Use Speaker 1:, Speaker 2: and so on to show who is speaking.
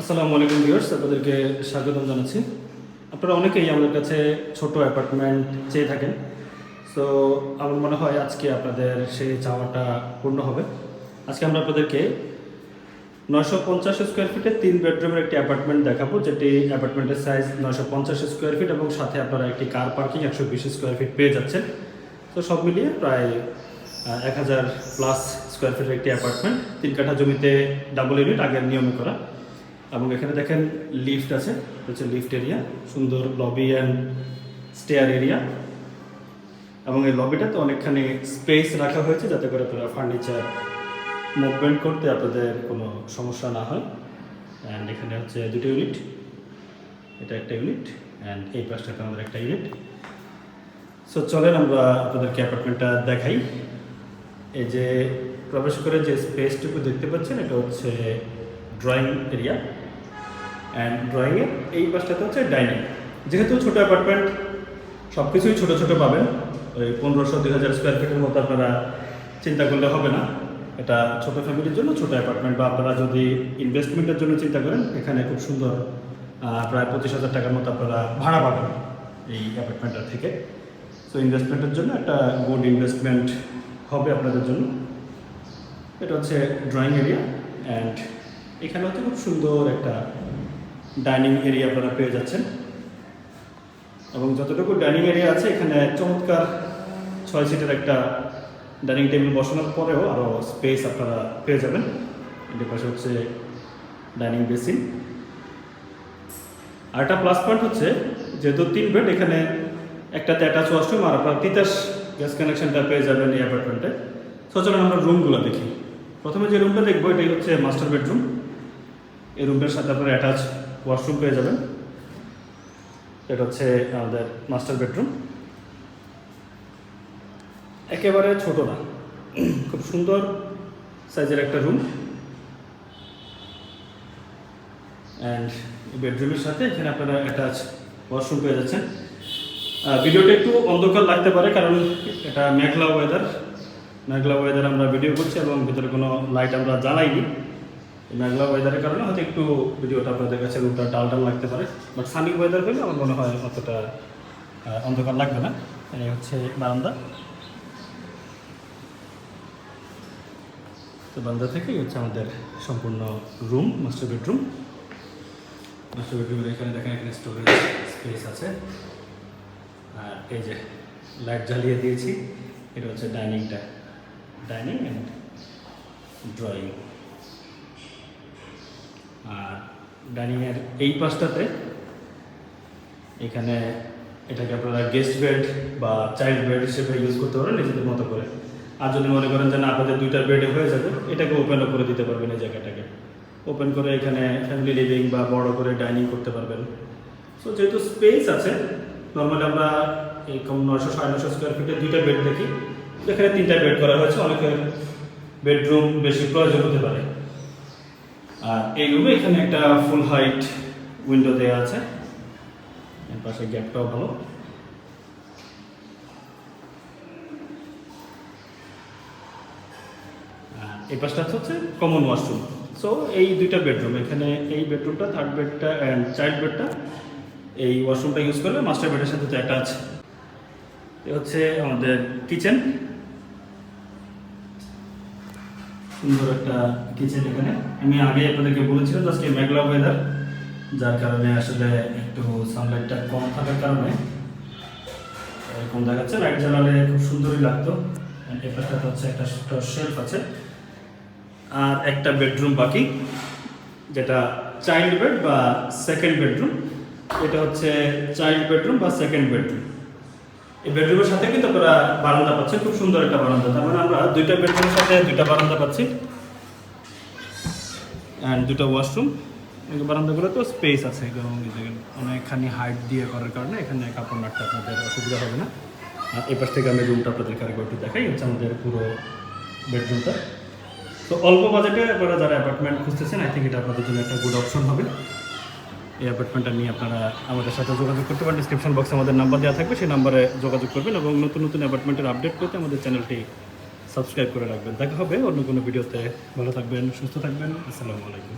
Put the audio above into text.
Speaker 1: আসসালামু আলাইকুম ভিউয়ার্স, আপনাদেরকে স্বাগতম জানাচ্ছি। আপনারা অনেকেই আমাদের কাছে ছোট অ্যাপার্টমেন্ট চেয়ে থাকেন। সো আমার মনে হয় আজকে আপনাদের সেই চাওয়াটা পূর্ণ হবে। আজকে আমরা আপনাদেরকে নয়শো পঞ্চাশ স্কোয়ার ফিটে তিন বেডরুমের একটি অ্যাপার্টমেন্ট দেখাবো, যেটি অ্যাপার্টমেন্টের সাইজ নয়শো পঞ্চাশ স্কোয়ার ফিট এবং সাথে আপনারা একটি কার পার্কিং একশো বিশ স্কোয়ার ফিট পেয়ে যাচ্ছেন। তো সব মিলিয়ে প্রায় এক হাজার প্লাস স্কোয়ার ফিটের একটি অ্যাপার্টমেন্ট তিন কাঠা জমিতে ডাবল ইউনিট আগের নিয়মে করা। এবং এখানে দেখেন লিফট আছে, হচ্ছে লিফট এরিয়া সুন্দর লবি অ্যান্ড স্টেয়ার এরিয়া এবং এই লবিটাতে অনেকখানি স্পেস রাখা হয়েছে যাতে করে আপনারা ফার্নিচার মুভমেন্ট করতে আপনাদের কোনো সমস্যা না হয়। অ্যান্ড এখানে হচ্ছে দুটো ইউনিট এটা একটা ইউনিট অ্যান্ড এই পাশটাতে আমাদের একটা ইউনিট সো চলেন আমরা আপনাদেরকে অ্যাপার্টমেন্টটা দেখাই। এই যে প্রবেশ করে যে স্পেসটুকু দেখতে পাচ্ছেন, এটা হচ্ছে ড্রয়িং এরিয়া অ্যান্ড ড্রয়িংয়ে এই পাশটাতে হচ্ছে ডাইনিং যেহেতু ছোটো অ্যাপার্টমেন্ট সব কিছুই ছোটো ছোটো পাবেন। ওই পনেরোশো দুই হাজার স্কোয়ার ফিটের মতো আপনারা চিন্তা করলে হবে না। এটা ছোট ফ্যামিলির জন্য, ছোট অ্যাপার্টমেন্ট বা আপনারা যদি ইনভেস্টমেন্টের জন্য চিন্তা করেন, এখানে খুব সুন্দর প্রায় পঁচিশ হাজার টাকার মতো আপনারা ভাড়া পাবেন এই অ্যাপার্টমেন্টটা থেকে। সো ইনভেস্টমেন্টের জন্য একটা গুড ইনভেস্টমেন্ট হবে আপনাদের জন্য। এটা হচ্ছে ড্রয়িং এরিয়া অ্যান্ড এখানে হচ্ছে খুব সুন্দর একটা ডাইনিং এরিয়া আপনারা পেয়ে যাচ্ছেন। এবং যতটুকু ডাইনিং এরিয়া আছে, এখানে চমৎকার ছয় সিটের একটা ডাইনিং টেবিল বসানোর পরেও আরও স্পেস আপনারা পেয়ে যাবেন। এর পাশে হচ্ছে ডাইনিং বেসিন। আর একটা প্লাস পয়েন্ট হচ্ছে, যেহেতু তিন বেড, এখানে একটাতে অ্যাটাচ ওয়াশরুম আর আপনার তিতাস গ্যাস কানেকশনটা পেয়ে যাবেন এই অ্যাপার্টমেন্টে। সো চলুন আমরা রুমগুলো দেখি। প্রথমে যে রুমটা দেখব, এটাই হচ্ছে মাস্টার বেডরুম এই রুমটার সাথে আপনারা অ্যাটাচ ওয়াশরুম পেয়ে যাবেন। এটা হচ্ছে আমাদের মাস্টার বেডরুম একেবারে ছোট না। খুব সুন্দর সাইজের একটা রুম অ্যান্ড বেডরুমের সাথে এখানে আপনারা অ্যাটাচ ওয়াশরুম পেয়ে যাচ্ছেন। ভিডিওটা একটু অন্ধকার লাগতে পারে কারণ এটা মেঘলা ওয়েদার মেঘলা ওয়েদার আমরা ভিডিও করছি এবং ভিতরে কোনো লাইট আমরা জ্বালাইনি। মেঘলা ওয়েদারের কারণে হয়তো একটু ভিডিওটা আপনাদের কাছে রুমটা ডাল ডাল লাগতে পারে বাট সানি ওয়েদার হলে আমার মনে হয় অতটা অন্ধকার লাগবে না। এই হচ্ছে বারান্দা। তো বারান্দা থেকেই হচ্ছে আমাদের সম্পূর্ণ রুম মাস্টার বেডরুম মাস্টার বেডরুমের এখানে দেখেন, এখানে স্টোরেজ স্পেস আছে। আর এই যে লাইট জ্বালিয়ে দিয়েছি, এটা হচ্ছে ডাইনিংটা ডাইনিং অ্যান্ড ড্রয়িং আর ডাইনিংয়ের এই পাশটাতে, এখানে এটাকে আপনারা গেস্ট বেড বা চাইল্ড বেড হিসেবে ইউজ করতে পারেন নিজেদের মতো করে। আর যদি মনে করেন যে না, আপনাদের দুইটা বেডে হয়ে যাবে, এটাকে ওপেনও করে দিতে পারবেন এই জায়গাটাকে। ওপেন করে এখানে ফ্যামিলি লিভিং বা বড় করে ডাইনিং করতে পারবেন। সো যেহেতু স্পেস আছে নর্মালি আমরা এই কম নয়শো, সাড়ে নশো স্কোয়ার ফিটে দুইটা বেড দেখি। এখানে তিনটা বেড করা হয়েছে, অনেকের বেডরুম বেশি প্রয়োজন হতে পারে। আর এই রুমে এখানে একটা ফুল হাইট উইন্ডো দেওয়া আছে। এর পাশে গ্যাপটাও ভালো। এই পাশটা হচ্ছে কমন ওয়াশরুম সো এই দুইটা বেডরুম এখানে এই বেডরুমটা থার্ড বেডটা অ্যান্ড চাইল্ড বেডটা এই ওয়াশরুমটা ইউজ করলে মাস্টার বেডের সাথে তো অ্যাটাচ এ হচ্ছে আমাদের কিচেন সুন্দর একটা কিচেন এখানে। আমি আগে আপনাদেরকে বলেছিলাম আজকে মেঘলা ওয়েদার যার কারণে আসলে একটু সানলাইটটা কম থাকার কারণে এরকম দেখাচ্ছে। লাইট জ্বালালে খুব সুন্দরই লাগতো। এপাশটা হচ্ছে একটা শেলফ আছে। আর একটা বেডরুম বাকি, যেটা চাইল্ড বেড বা সেকেন্ড বেডরুম এটা হচ্ছে চাইল্ড বেডরুম বা সেকেন্ড বেডরুম এই বেডরুমের সাথে কিন্তু আপনারা বারান্দা পাচ্ছেন খুব সুন্দর একটা বারান্দা। তার মানে আমরা দুইটা বেডরুমের সাথে দুইটা বারান্দা পাচ্ছি। অ্যান্ড দুটো ওয়াশরুম বারান্দাগুলো তো স্পেস আছে অনেকখানি হাইট দিয়ে করার কারণে এখানে কাপড় নাড়তে আপনাদের অসুবিধা হবে না। আর পাশ থেকে আমি রুমটা আপনাদেরকে আরেকবার একটু দেখাই, হচ্ছে আমাদের পুরো বেডরুমটা তো অল্প বাজেটে আপনারা যারা অ্যাপার্টমেন্ট খুঁজতেছেন আই থিঙ্ক এটা আপনাদের জন্য একটা গুড অপশন হবে। এই অ্যাপার্টমেন্টটা নিয়ে আপনারা আমাদের সাথে যোগাযোগ করতে পারেন। ডিসক্রিপশন বক্সে আমাদের নাম্বার দেওয়া থাকবে, সেই নাম্বারে যোগাযোগ করবেন এবং নতুন নতুন অ্যাপার্টমেন্টের আপডেট পেতে আমাদের চ্যানেলটি সাবস্ক্রাইব করে রাখবেন। দেখা হবে অন্য কোনো ভিডিওতে ভালো থাকবেন, সুস্থ থাকবেন। আসসালামু আলাইকুম।